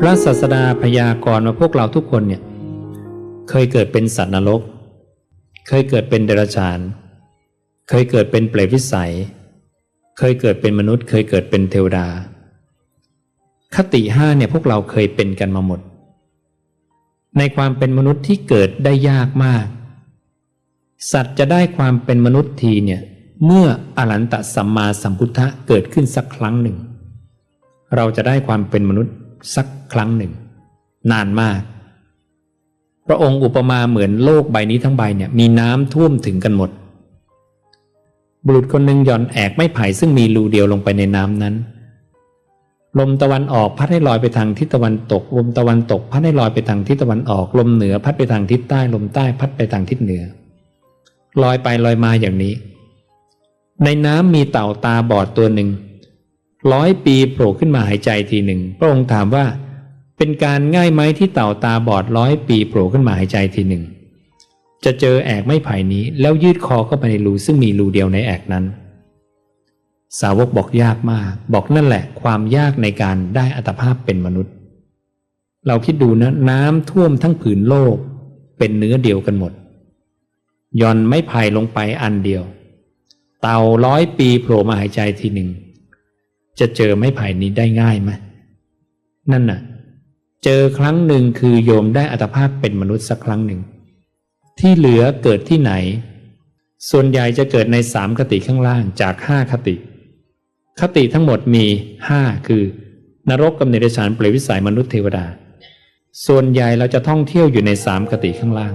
พระศาสดาพยากรณ์ว่าพวกเราทุกคนเนี่ยเคยเกิดเป็นสัตว์นรก เคยเกิดเป็นเดรัจฉาน เคยเกิดเป็นเปรตวิสัย เคยเกิดเป็นมนุษย์ เคยเกิดเป็นเทวดา คติห้าเนี่ยพวกเราเคยเป็นกันมาหมด ในความเป็นมนุษย์ที่เกิดได้ยากมาก สัตว์จะได้ความเป็นมนุษย์ทีเนี่ยเมื่ออรันตสัมมาสัมพุทธะเกิดขึ้นสักครั้งหนึ่ง เราจะได้ความเป็นมนุษย์สักครั้งหนึ่ง นานมาก พระองค์อุปมาเหมือนโลกใบนี้ทั้งใบเนี่ยมีน้ำท่วมถึงกันหมด บุรุษคนหนึ่งหย่อนแอกไม้ไผ่ซึ่งมีรูเดียวลงไปในน้ำนั้น ลมตะวันออกพัดให้ลอยไปทางทิศตะวันตก ลมตะวันตกพัดให้ลอยไปทางทิศตะวันออก ลมเหนือพัดไปทางทิศใต้ ลมใต้พัดไปทางทิศเหนือ ลอยไปลอยมาอย่างนี้ ในน้ำมีเต่าตาบอดตัวหนึ่ง ร้อยปีโผล่ขึ้นมาหายใจทีหนึ่ง พระองค์ถามว่า เป็นการง่ายไหมที่เต่าตาบอดร้อยปีโผล่ขึ้นมาหายใจทีหนึ่ง จะเจอแอกไม้ไผ่นี้ แล้วยืดคอเข้าไปในรูซึ่งมีรูเดียวในแอกนั้น สาวกบอกยากมาก บอกนั่นแหละ ความยากในการได้อัตภาพเป็นมนุษย์ เราคิดดูนะน้ำท่วมทั้งผืนโลก เป็นเนื้อเดียวกันหมดย่อนไม้ไผ่ลงไปอันเดียว เต่าร้อยปีโผล่มาหายใจทีหนึ่ง จะเจอไม้ไผ่นี้ได้ง่ายไหมนั่นน่ะ เจอครั้งหนึ่งคือโยมได้อัตภาพเป็นมนุษย์สักครั้งหนึ่ง ที่เหลือเกิดที่ไหน ส่วนใหญ่จะเกิดในสามคติข้างล่างจากห้าคติ คติทั้งหมดมีห้าคือนรกกับเนรชานเปรตวิสัยมนุษย์เทวดา ส่วนใหญ่เราจะท่องเที่ยวอยู่ในสามคติข้างล่าง